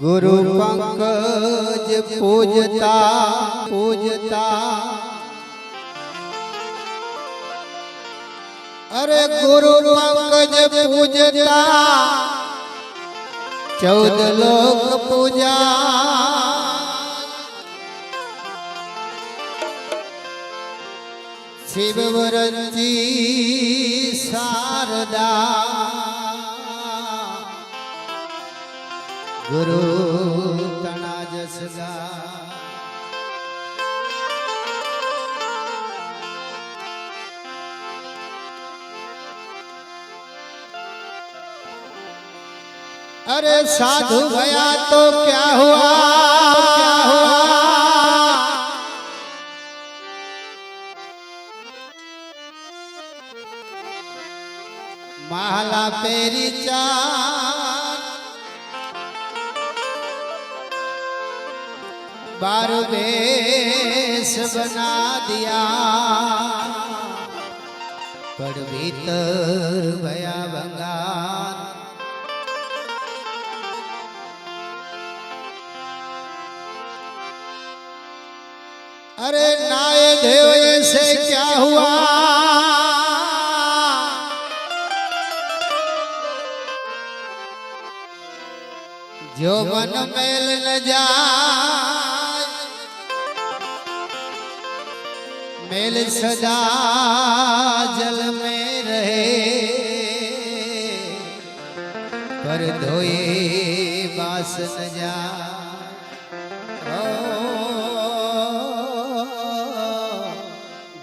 ગુરુ પંકજ પૂજતા પૂજતા. અરે ગુરુ પંકજ પૂજતા ચૌદ લોક પૂજા. શિવવરજી શારદા. ਗੁਰੂ ਤਣਾ ਜਸਦਾ अरे साधु गया तो क्या हुआ? महला तेरी बार बना दिया। पर भीतर भया बंगाल अरे नाय देव से क्या हुआ? जो मन मेल न जाए मेल सदा जल में रहे पर धोए बास न जाए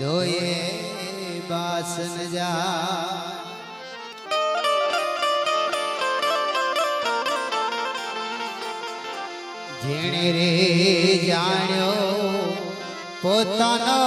ધોયે બાસન જા જેણે રે જાણ્યો પોતાનો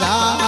God.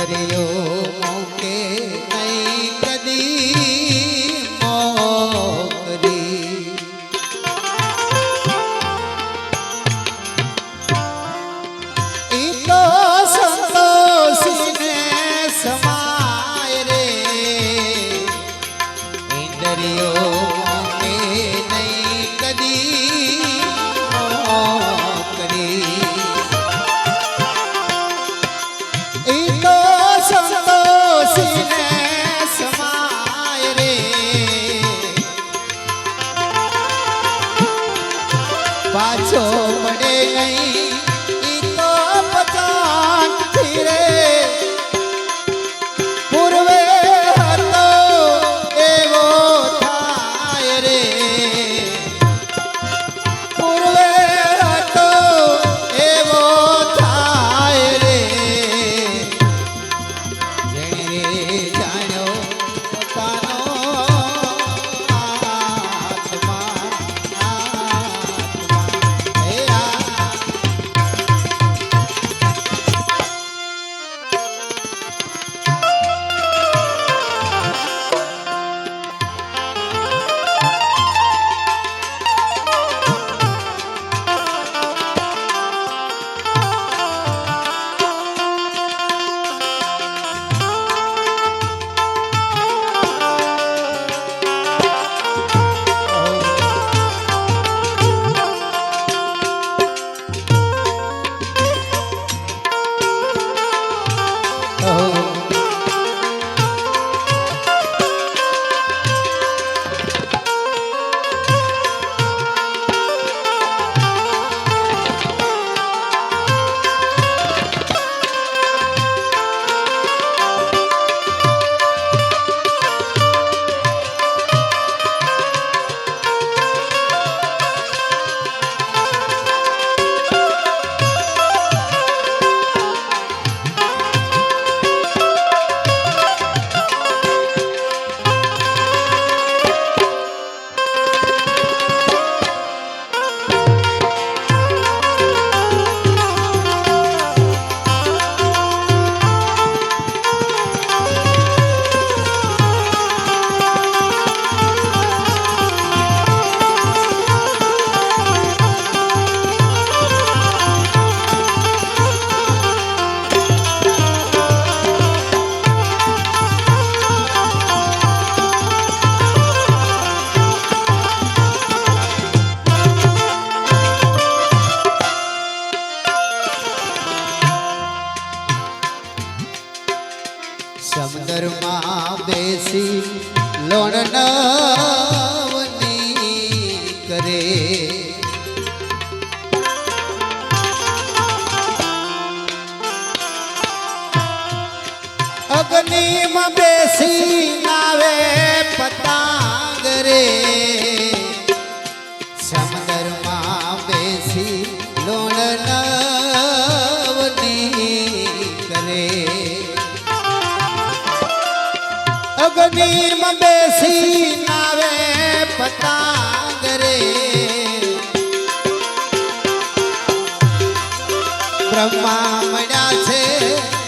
हरिओ મળ્યા છે.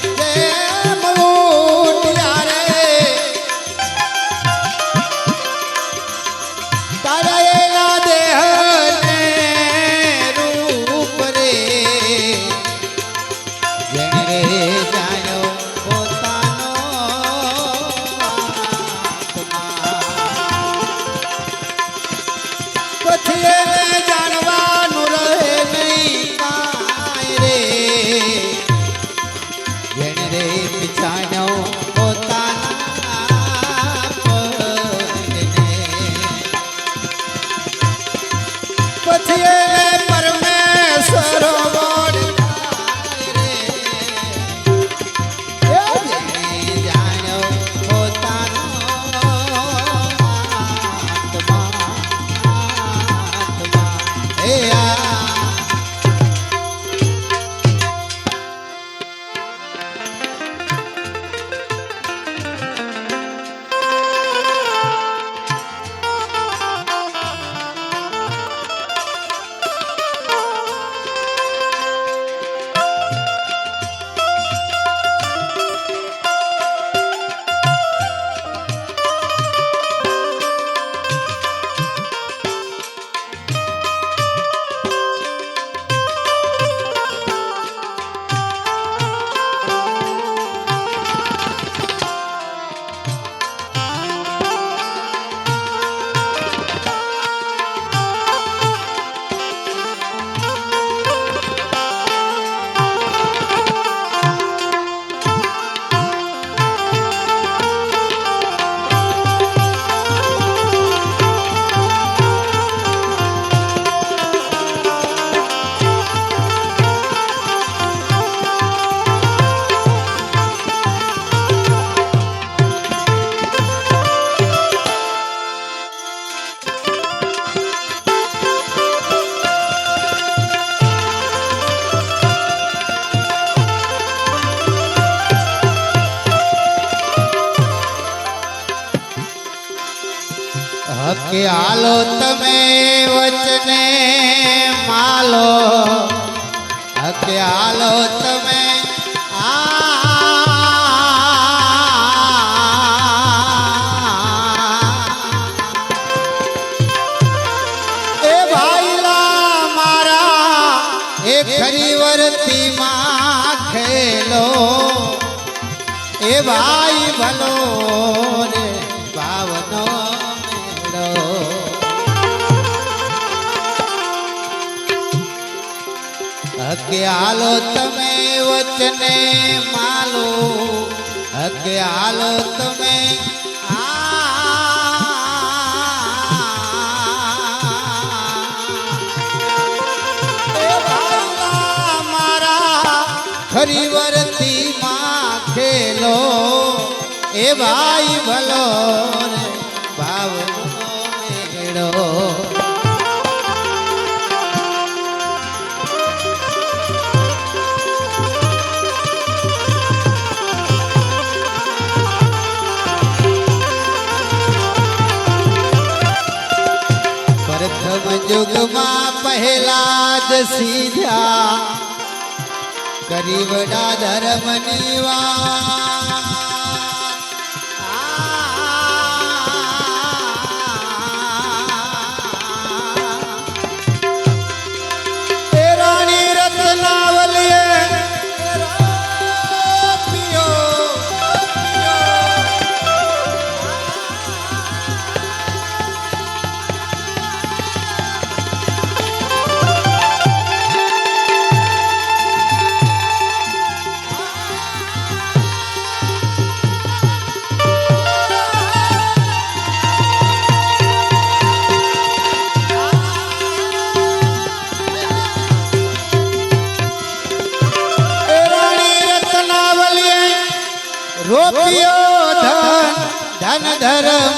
ભાઈ ભલો રે, ભાવનો હકે હાલો તમે વચને માલો, હકે હાલો તમે મારા ખરી વર્તી એ ભાઈ ભલો રે ભાવનો મેળો પ્રથમ યુગમાં પહેલા જ સીધા ગરીબડા ધર્મની વાત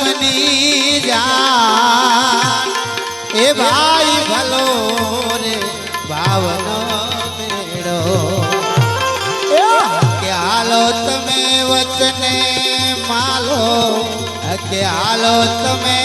ધર્મની જા। એ ભાઈ ભલો રે, ભાવનો મેળો। કે હાલો તમે વચને માલો કે હાલો તમે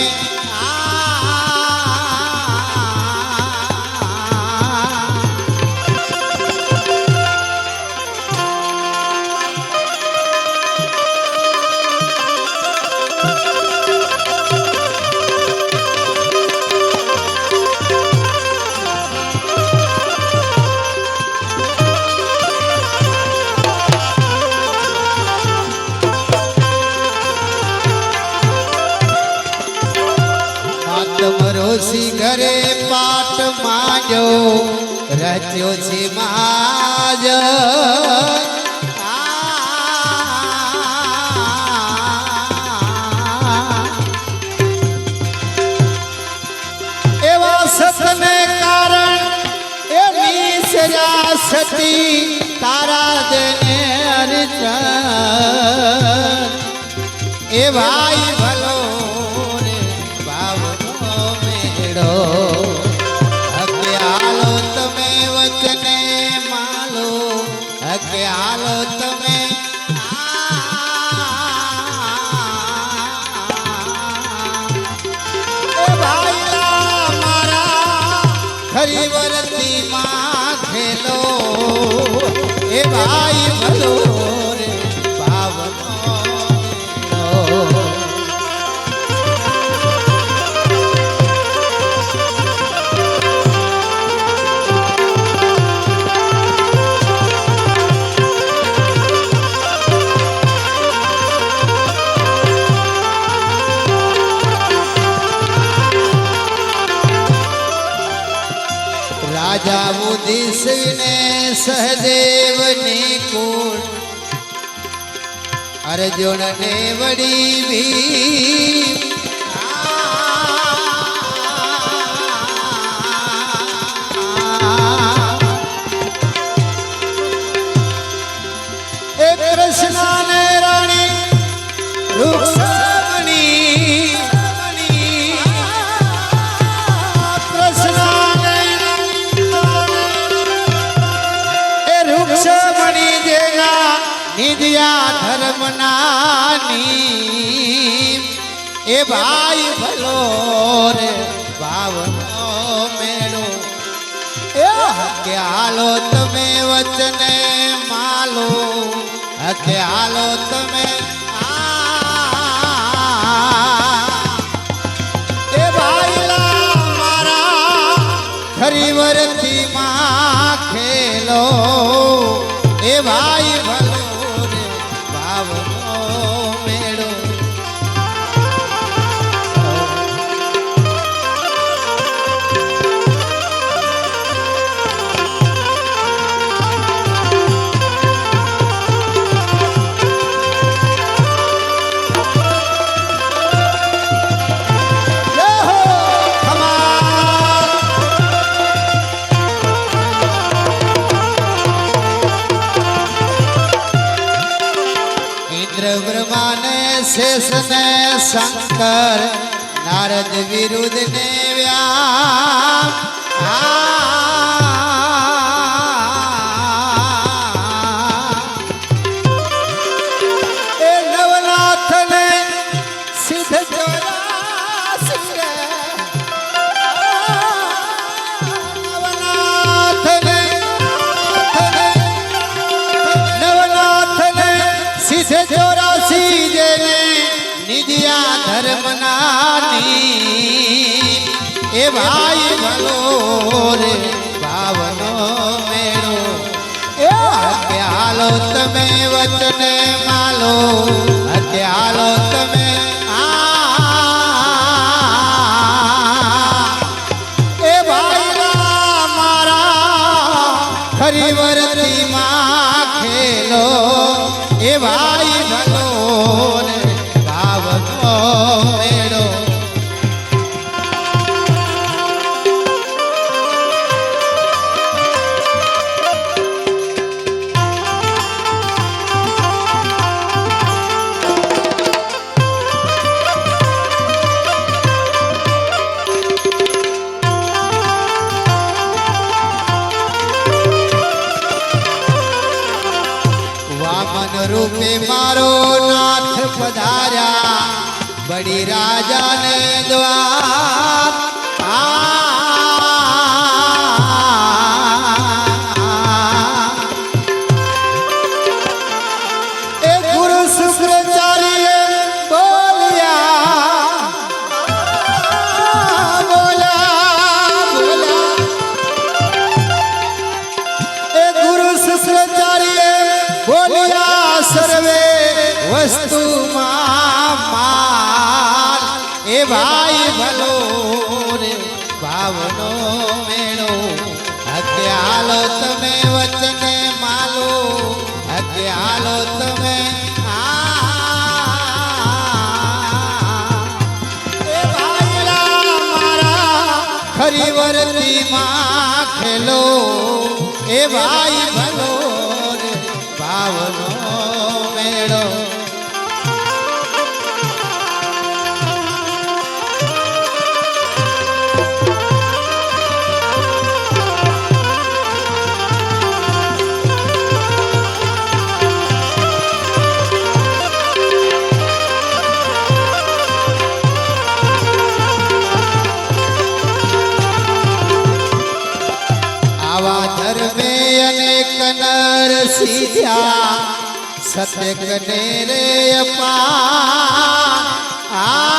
રચ્યો છે માજ એવા સતને કારણ એ નિસર્યા સતી તારા દેને અર્ચન એ ભાઈ રાજા ઉદિશને સહદેવની કુળ. અર્જુનને વડી ભીમ ભાઈ ભલો રે ભાવનો મેળો. એ કે હાલો તમે વચને માલો કે હાલો તમે વરતી માં ખેલો એ ભાઈ શંકર નારદ વિરુદ્ધ ને ભાઈ ભલો રે ભાવનો મેળો. એ હાલો તમે વચને માલો અત્યાલો તમે એ ભાઈ ભલો રે, ભાવનો મેળો. હાલો તમે વચને માલો હાલો તમે ખરી વરતી માં ખેલો, એ ભાઈ સીધ્યા સત્ય કને રે અપા એવા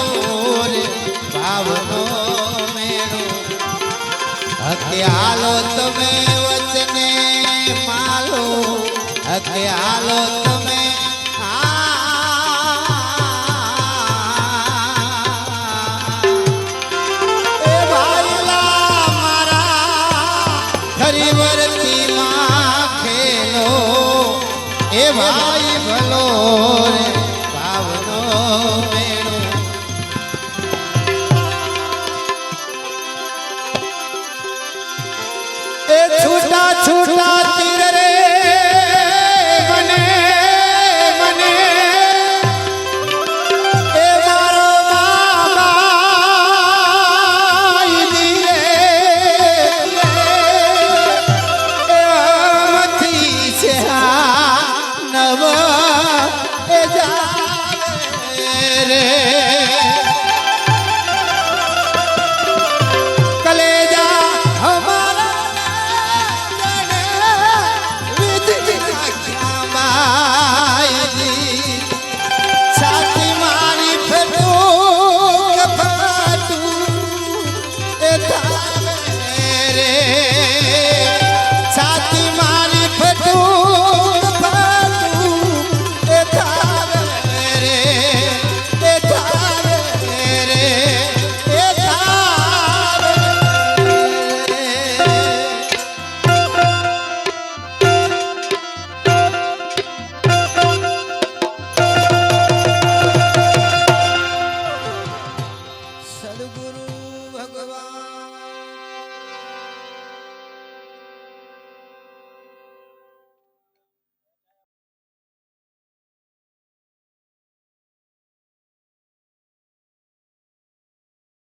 કે હાલો